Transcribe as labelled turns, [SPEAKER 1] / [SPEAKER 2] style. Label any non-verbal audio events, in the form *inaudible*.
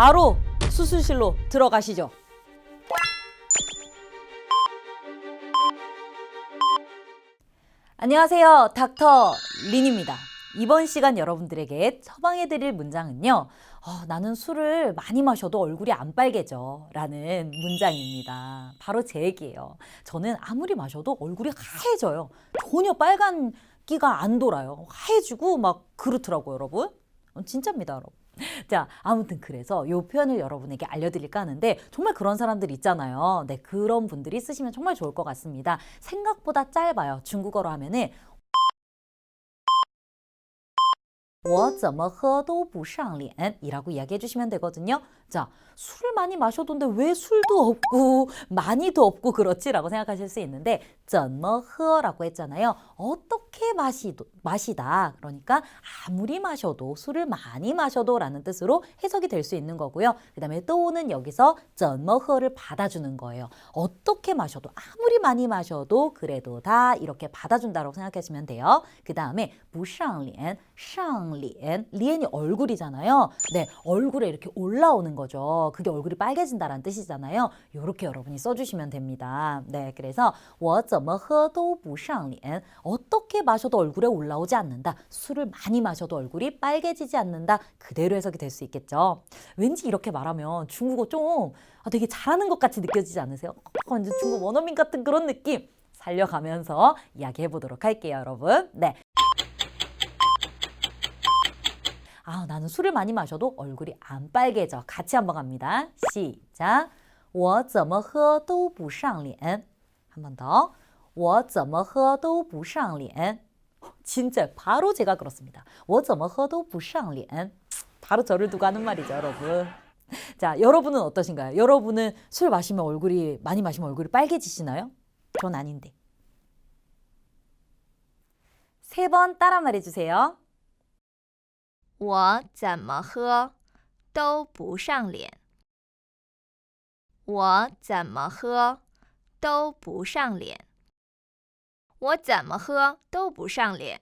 [SPEAKER 1] 바로 수술실로 들어가시죠. 안녕하세요. 닥터 린입니다. 이번 시간 여러분들에게 처방해드릴 문장은요. 어, 나는 술을 많이 마셔도 얼굴이 안 빨개져. 라는 문장입니다. 바로 제 얘기예요. 저는 아무리 마셔도 얼굴이 하얘져요. 전혀 빨간 끼가 안 돌아요. 하얘지고 막 그렇더라고요, 여러분. 어, 진짜입니다, 여러분. *laughs* 자, 아무튼 그래서 이 표현을 여러분에게 알려드릴까 하는데 정말 그런 사람들 있잖아요. 네, 그런 분들이 쓰시면 정말 좋을 것 같습니다. 생각보다 짧아요. 중국어로 하면은 我怎么喝都不上脸 이라고 이야기해 주시면 되거든요. 자, 술을 많이 마셔도인데 왜 술도 없고 많이도 없고 그렇지라고 생각하실 수 있는데 怎么喝라고 했잖아요. 어떻게 마시도, 마시다. 그러니까 아무리 마셔도 술을 많이 마셔도 라는 뜻으로 해석이 될 수 있는 거고요. 그 다음에 또는 여기서 怎么喝를 받아주는 거예요. 어떻게 마셔도 아무리 많이 마셔도 그래도 다 이렇게 받아준다고 생각하시면 돼요. 그 다음에 不上脸, 上 脸, 리엔이 얼굴이잖아요. 네, 얼굴에 이렇게 올라오는 거죠. 그게 얼굴이 빨개진다라는 뜻이잖아요. 이렇게 여러분이 써주시면 됩니다. 네, 그래서 我怎么喝都不上脸. 어떻게 마셔도 얼굴에 올라오지 않는다. 술을 많이 마셔도 얼굴이 빨개지지 않는다. 그대로 해석이 될 수 있겠죠. 왠지 이렇게 말하면 중국어 좀 아, 되게 잘하는 것 같이 느껴지지 않으세요? 어, 완전 중국 원어민 같은 그런 느낌 살려가면서 이야기해 보도록 할게요, 여러분. 네. 아, 나는 술을 많이 마셔도 얼굴이 안 빨개져. 같이 한번 갑니다. 시작. 我怎么喝都不上脸. 한 번 더. 我怎么喝都不上脸. 진짜 바로 제가 그렇습니다. 我怎么喝都不上脸. 바로 저를 두고 하는 말이죠, 여러분. 자, 여러분은 어떠신가요? 여러분은 술 마시면 얼굴이 많이 마시면 얼굴이 빨개지시나요? 전 아닌데. 세 번 따라 말해 주세요.
[SPEAKER 2] 我怎么喝都不上脸。我怎么喝都不上脸。我怎么喝都不上脸。